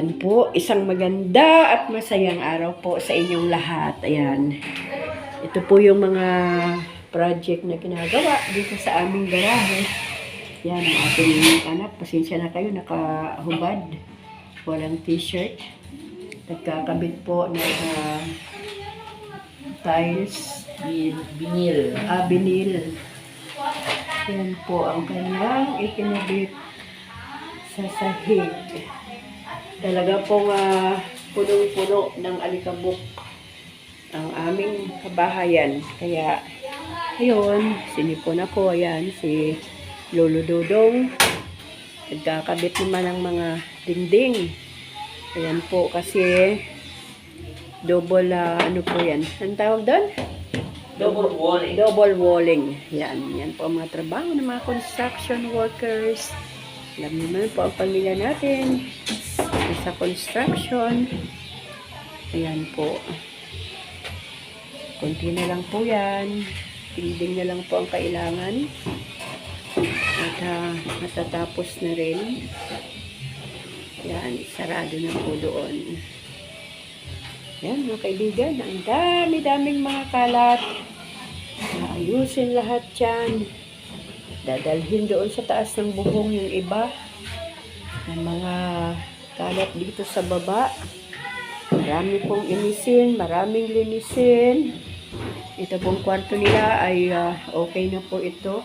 Yan po, isang maganda at masayang araw po sa inyong lahat. Ayan. Ito po yung mga project na ginagawa dito sa aming garahe. Yan, ang ating anak. Pasensya na kayo, nakahubad. Walang t-shirt. Nagkakabit po ng ah, tiles. Binil. Ah, binil. Yan po ang kanyang ikinabit sa sahig. Talaga pong ah, punong-puno ng alikabok ang aming kabahayan. Kaya, ayun, sinipon ako. Ayan, si Lolo Dudong. Nagkakabit naman ng mga dingding. Ayan po, kasi double, ah, ano po yan? Ang tawag doon? Double walling. Double walling. Yan. Yan po ang mga trabaho ng mga construction workers. Alam naman po ang pamilya natin. Sa construction. Ayan po. Kunti na lang po yan. Tinding na lang po ang kailangan. At ah, matatapos na rin. Yan. Sarado na po doon. Yan mga kaibigan. Ang dami-daming mga kalat. Ayusin lahat yan. Dadalhin doon sa taas ng buhong yung iba. Ang mga kalat dito sa baba. Marami pong inisin, maraming linisin. Ito pong kwarto nila ay ah, okay na po ito.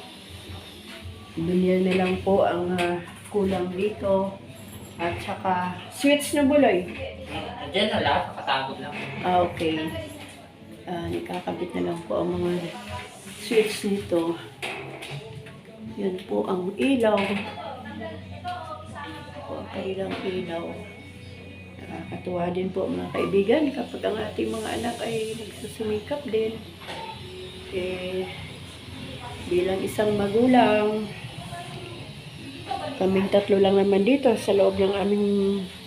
Binil na lang po ang ah, kulang dito. At saka switch na buloy. Diyan na lahat, nakatagod lang. Ah, okay. Ah, nakakabit na lang po ang mga switch nito. Yan po ang ilaw. Ang kanilang ilaw. Nakakatuwa din po mga kaibigan kapag ang ating mga anak ay nagsusumikap din. Eh, bilang isang magulang, kaming tatlo lang naman dito sa loob ng aming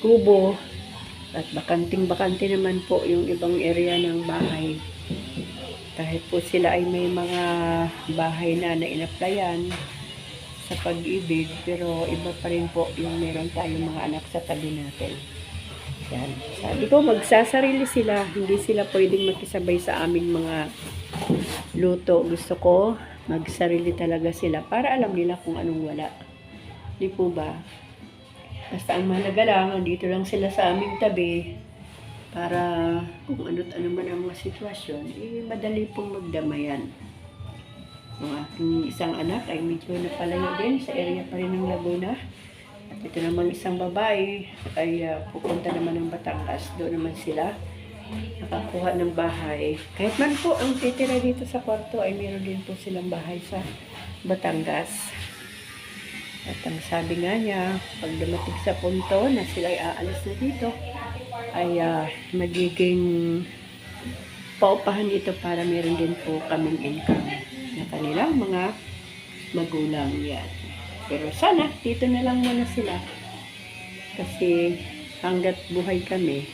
kubo. At bakanting-bakante naman po yung ibang area ng bahay. Kahit po sila ay may mga bahay na na inaplayan sa pag-ibig, pero iba pa rin po yung meron tayong mga anak sa tabi natin. Yan. Sabi ko, magsasarili sila. Hindi sila pwedeng makisabay sa aming mga luto. Gusto ko, magsarili talaga sila para alam nila kung anong wala. Di po ba? Basta ang mahalaga lang, andito lang sila sa aming tabi para kung ano't ano man ang mga sitwasyon, eh, madali pong magdamayan. Ang aking isang anak ay medyo napalayo din sa area pa rin ng Laguna. At ito namang isang babae ay ah, pupunta naman ng Batangas. Doon naman sila nakakuha ng bahay. Kahit man po ang titira dito sa kwarto ay meron din po silang bahay sa Batangas. At ang sabi nga niya, pag dumating sa punto na sila ay aalis na dito, ay ah, magiging paupahan ito para meron din po kaming income kanilang mga magulang yan. Pero sana, dito na lang muna sila. Kasi hanggat buhay kami,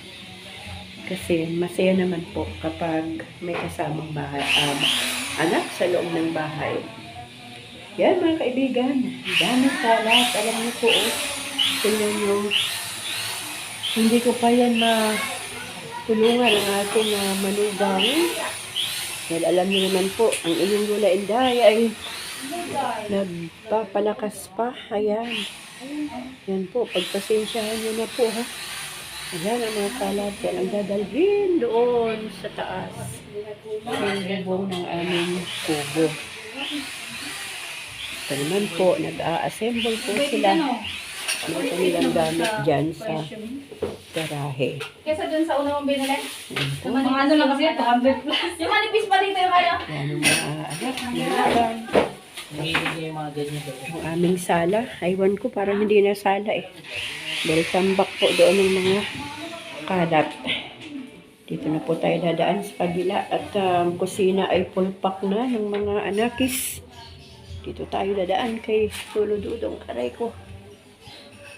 kasi masaya naman po kapag may kasamang bahay, um, anak sa loob ng bahay. Yan mga kaibigan, daming kalat. Alam niyo po, oh, niyo, hindi ko pa yan matulungan ang ating uh, manugang. Dahil alam niyo naman po, ang inyong Lola Inday ay nagpapalakas pa. Ayan. Yan po, pagpasensyahan niyo na po ha. Ayan ang mga kalat. Yan ang dadalhin doon sa taas. Yung bubong ng aming kubo. Ito naman po, nag-a-assemble po sila ng kanilang gamit dyan sa garahe. Kesa dun sa una mong binili. Yan mga ano lang kasi, 200 plus. Yung manipis pa dito yung kaya. Yan mga anak, yung mga ganyan doon. Ang aming sala. Aywan ko, parang hindi na sala eh. Dahil tambak po doon ng mga kalat. Dito na po tayo dadaan sa kabila. At um, kusina ay full pack na ng mga anakis. Dito tayo dadaan kay Tulo Dudong. Aray ko.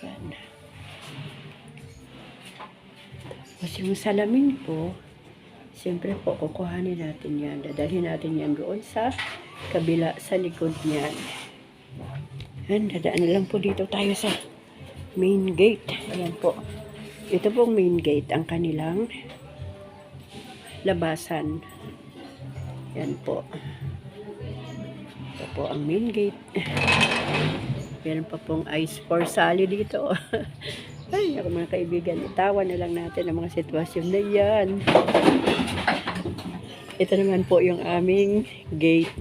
Yan. Tapos yung salamin po, siyempre po, kukuhanin natin yan. Dadalhin natin yan doon sa kabila, sa likod niyan. Yan, dadaan na lang po dito tayo sa main gate. Ayan po. Ito pong main gate ang kanilang labasan. Yan po. Ito po ang main gate. Meron pa pong ice for sali dito. Ay, ako mga kaibigan, itawa na lang natin ang mga sitwasyon na yan. Ito naman po yung aming gate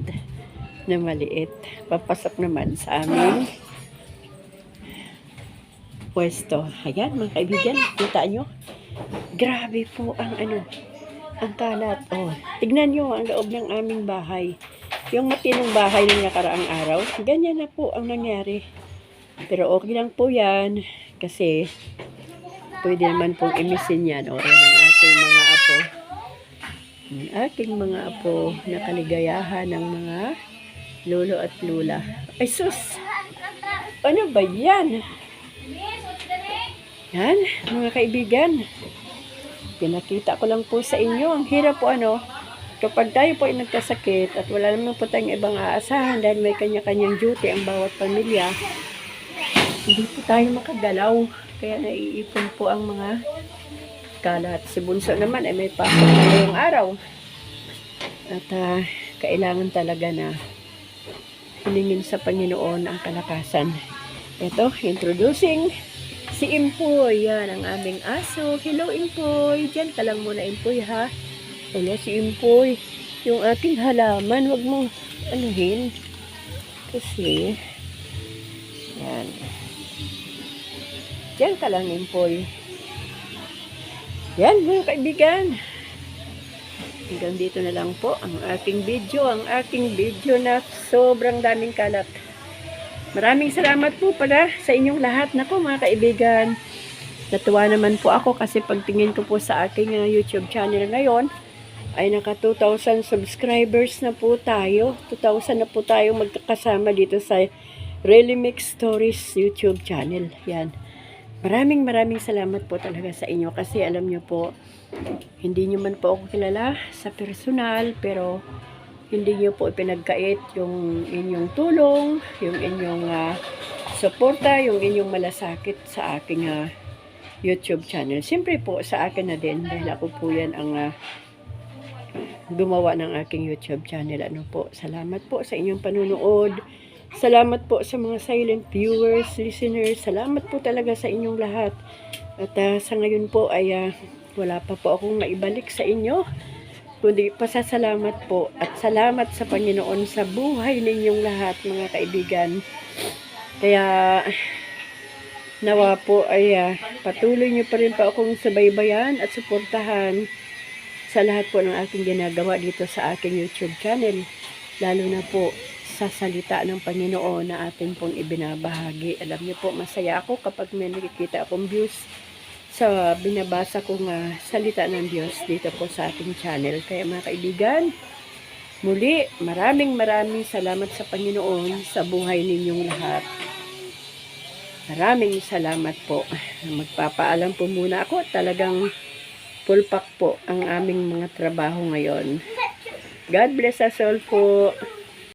na maliit. Papasok naman sa aming pwesto. Ayan, mga kaibigan, kita nyo? Grabe po ang ano, ang kalat. Oh, tignan nyo ang loob ng aming bahay. Yung matinong bahay ng nakaraang araw, ganyan na po ang nangyari. Pero okay lang po yan kasi pwede naman pong imisin yan. O, yan ang ating mga apo. Ang ating mga apo na kaligayahan ng mga lolo at lula. Ay sus! Ano ba yan? Yan, mga kaibigan. Pinakita ko lang po sa inyo. Ang hirap po ano, kapag tayo po ay nagkasakit at wala naman po tayong ibang aasahan dahil may kanya-kanyang duty ang bawat pamilya, hindi po tayo makagalaw. Kaya naiipon po ang mga kalat. Si Bunso naman ay may pasok na araw. At ah, kailangan talaga na hilingin sa Panginoon ang kalakasan. Ito, introducing si Impoy. Yan, ang aming aso. Hello, Impoy. Diyan ka lang muna, Impoy, ha? Wala si Impoy. Yung ating halaman, wag mong anuhin. Kasi, yan. Diyan ka lang, Impoy. Yan, mga kaibigan. Hanggang dito na lang po ang aking video. Ang aking video na sobrang daming kalat. Maraming salamat po pala sa inyong lahat. Nako mga kaibigan, natuwa naman po ako kasi pagtingin ko po sa aking uh, YouTube channel ngayon, ay naka 2,000 subscribers na po tayo. 2,000 na po tayo magkakasama dito sa Really Mix Stories YouTube channel. Yan. Maraming maraming salamat po talaga sa inyo kasi alam nyo po, hindi nyo man po ako kilala sa personal pero hindi nyo po ipinagkait yung inyong tulong, yung inyong ah, suporta, yung inyong malasakit sa aking ah, YouTube channel. Siyempre po sa akin na din dahil ako po yan ang ah, gumawa ng aking YouTube channel. Ano po, salamat po sa inyong panunood. Salamat po sa mga silent viewers, listeners. Salamat po talaga sa inyong lahat. At ah, sa ngayon po ay ah, wala pa po akong maibalik sa inyo kundi pasasalamat po at salamat sa Panginoon sa buhay ninyong lahat mga kaibigan. Kaya nawa po ay ah, patuloy niyo pa rin po akong subaybayan at suportahan sa lahat po ng aking ginagawa dito sa aking YouTube channel. Lalo na po sa salita ng Panginoon na atin pong ibinabahagi. Alam niyo po, masaya ako kapag may nakikita akong views sa binabasa kong ah, salita ng Diyos dito po sa ating channel. Kaya mga kaibigan, muli maraming maraming salamat sa Panginoon sa buhay ninyong lahat. Maraming salamat po. Magpapaalam po muna ako. Talagang pulpak po ang aming mga trabaho ngayon. God bless us all po.